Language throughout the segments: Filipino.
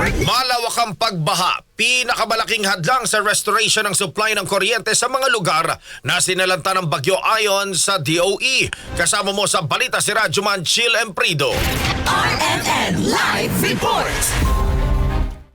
Malawakang pagbaha, pinakamalaking hadlang sa restoration ng supply ng kuryente sa mga lugar na sinalanta ng bagyo ayon sa DOE. Kasama mo sa balita si Radyoman Chill Emprido. RMN Live Report.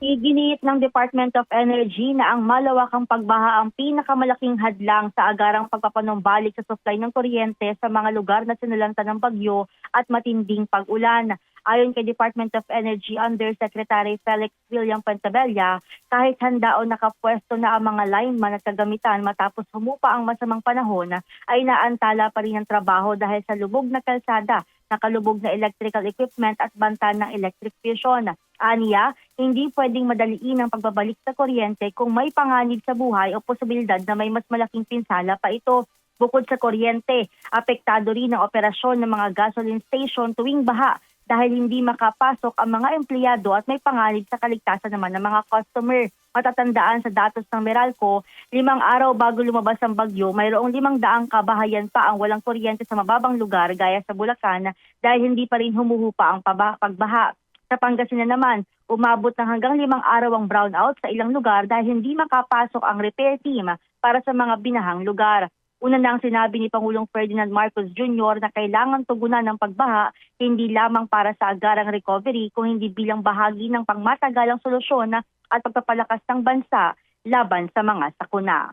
Iginiit ng Department of Energy na ang malawakang pagbaha ang pinakamalaking hadlang sa agarang pagpapanumbalik sa supply ng kuryente sa mga lugar na sinalanta ng bagyo at matinding pag-ulan. Ayon kay Department of Energy Undersecretary Felix William Pentabella, kahit handa o nakapwesto na ang mga lineman at kagamitan matapos humupa ang masamang panahon, ay naantala pa rin ang trabaho dahil sa lubog na kalsada nakalubog na electrical equipment at banta ng electric fusion. Aniya, hindi pwedeng madaliin ang pagbabalik sa kuryente kung may panganib sa buhay o posibilidad na may mas malaking pinsala pa ito. Bukod sa kuryente, apektado rin ang operasyon ng mga gasoline station tuwing baha dahil hindi makapasok ang mga empleyado at may panganib sa kaligtasan naman ng mga customer. Matatandaan sa datos ng Meralco, limang araw bago lumabas ang bagyo, mayroong limang daang kabahayan pa ang walang kuryente sa mababang lugar gaya sa Bulacan dahil hindi pa rin humuhupa ang pagbaha. Sa Pangasinan naman, umabot ng hanggang limang araw ang brownout sa ilang lugar dahil hindi makapasok ang repair team para sa mga binahang lugar. Una nang sinabi ni Pangulong Ferdinand Marcos Jr. na kailangan tugunan ng pagbaha hindi lamang para sa agarang recovery kung hindi bilang bahagi ng pangmatagalang solusyon at pagpapalakas ng bansa laban sa mga sakuna.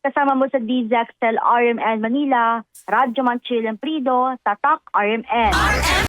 Kasama mo sa DZXL RMN Manila, Radyo Manchil Prido, Tatak RMN. RMN